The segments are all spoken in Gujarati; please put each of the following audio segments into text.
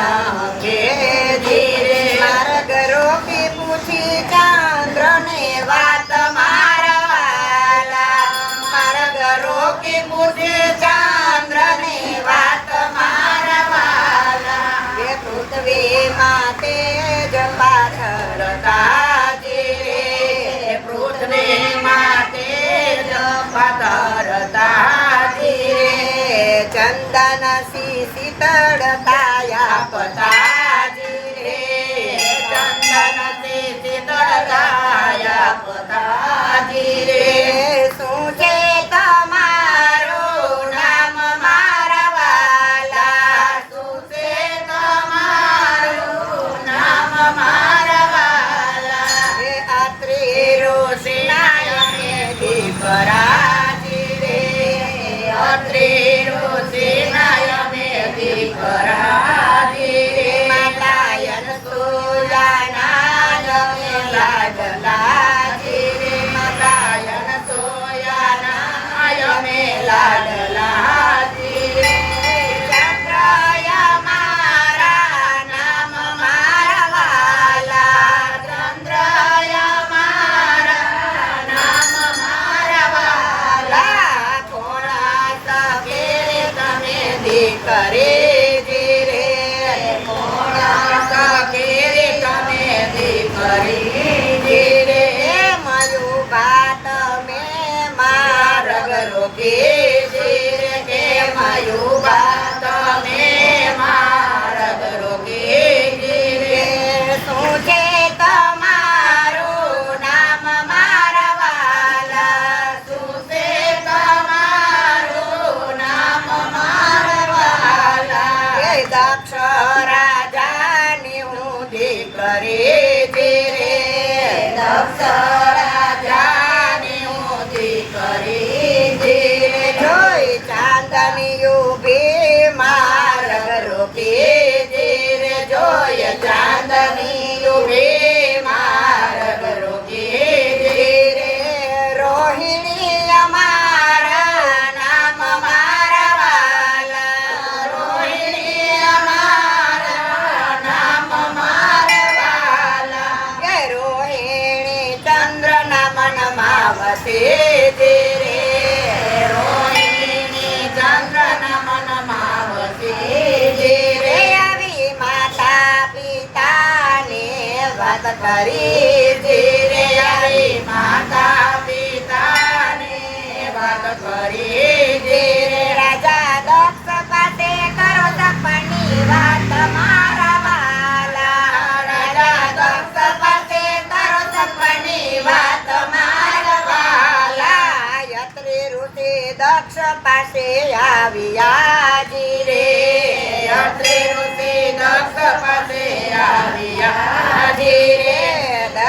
나 Exacto, Obrigada. passar. કરી ધીરે હરી માતા પિતાને વાત કરી ધીરે રાજા દક્ષ પાસે કરો સપની વાત. મારા વાલા, રાજા દક્ષ પાસે કરો સપની વાત. મારા વાલા, યત્રી આવ્યા જીરે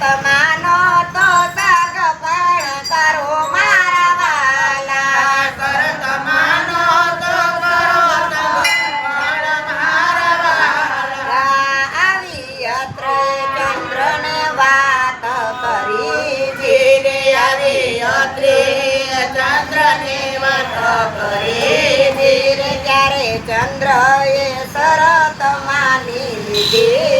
તમાનો તો સગ પણ કરો તમાનો આવી અત્ર ચંદ્રને વાત કરી. જીને આવી અત્રે વાત કરી. ધીરે ચંદ્રએ સરત માની લીધી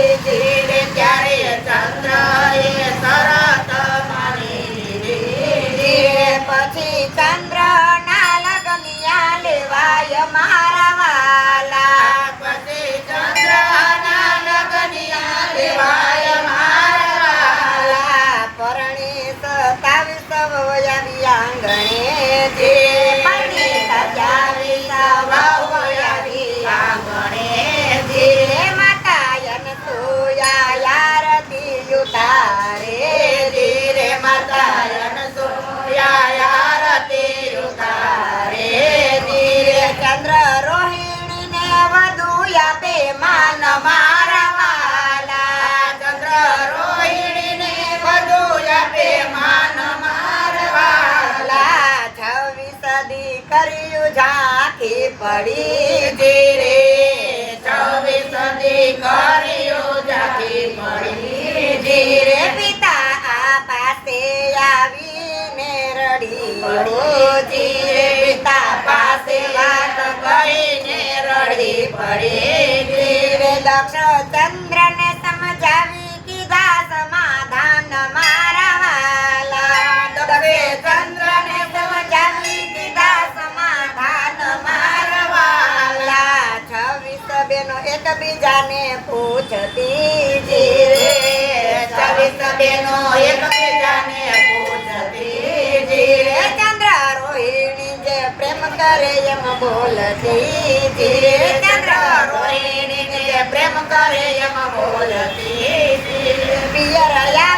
કર્યું ઝાંખી પડી જે રે? ચોવીસ સદી કર્યું ઝાંખી પડી જીરે પિતા આ પાસે આવીને રડી જી રે? પિતા પાસે વાત કરીને રડી પડી જી રે? દક્ષ કરે બોલતી ચંદ્ર રોહિણીને પ્રેમ કરે એમ બોલતી પિયર યા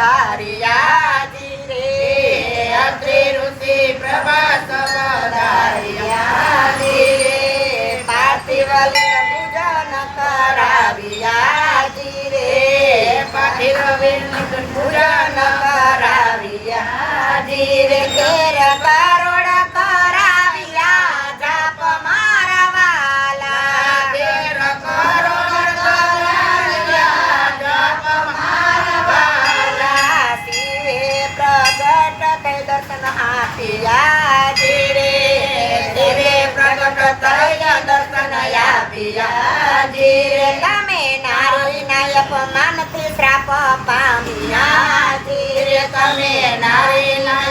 ધારિયા પામ્યા તમે શ્રાપ પામ્યા તમે નારીના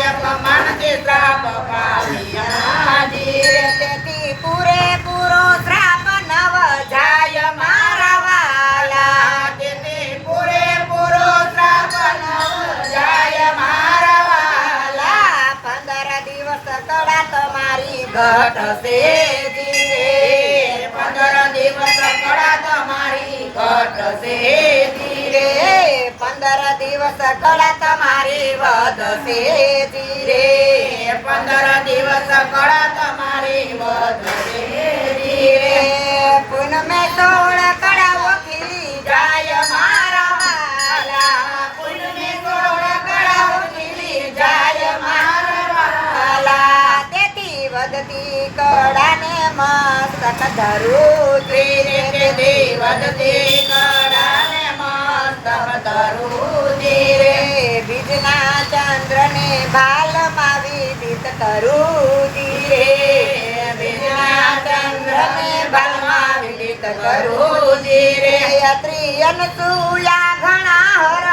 શ્રાપ નવ જાય મારા વાલા. તેથી પૂરેપૂરો શ્રાપ નવ પંદર દિવસ તળા તમારી ધીરે ધીરે, પંદર દિવસ કળા તમારી વધશે ધીરે, પંદર દિવસ કળા તમારી વધશે ધીરે. પૂનમે સોળ વધતી કળાને મસ્તક ધીરે ધીરે બીજના ચંદ્રને ભાલમાં વિદિત કરું ધીરે બીજના ચંદ્રને ભાલમાં વિદિત કરું ધીરે યત્રી અનસૂયા ઘણા હર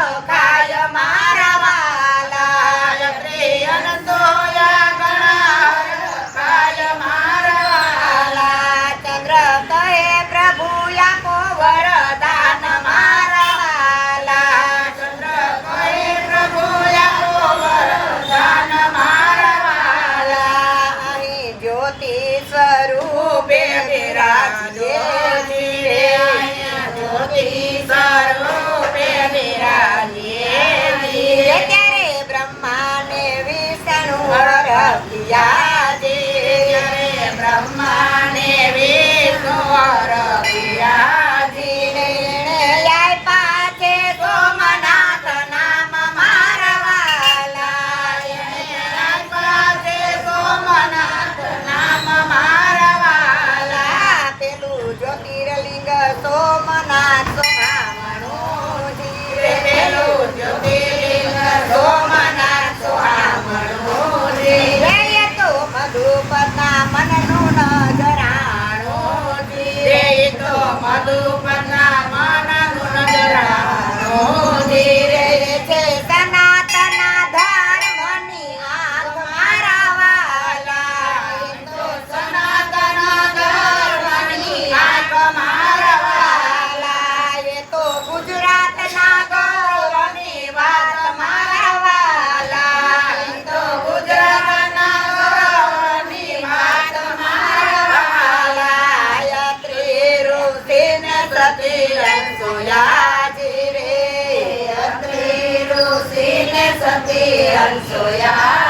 જ્યોતિ સ્વરૂપે બિરાજે જ્યોતિ સ્વરૂપે બિરાજીએ ધીરે ત્યારે બ્રહ્માને વિષ્ણુ રખિયા ધીરે બ્રહ્માને વિષ્ણુ સતી અંસોયા રે અત્રિ ઋષિને સતી અંસોયા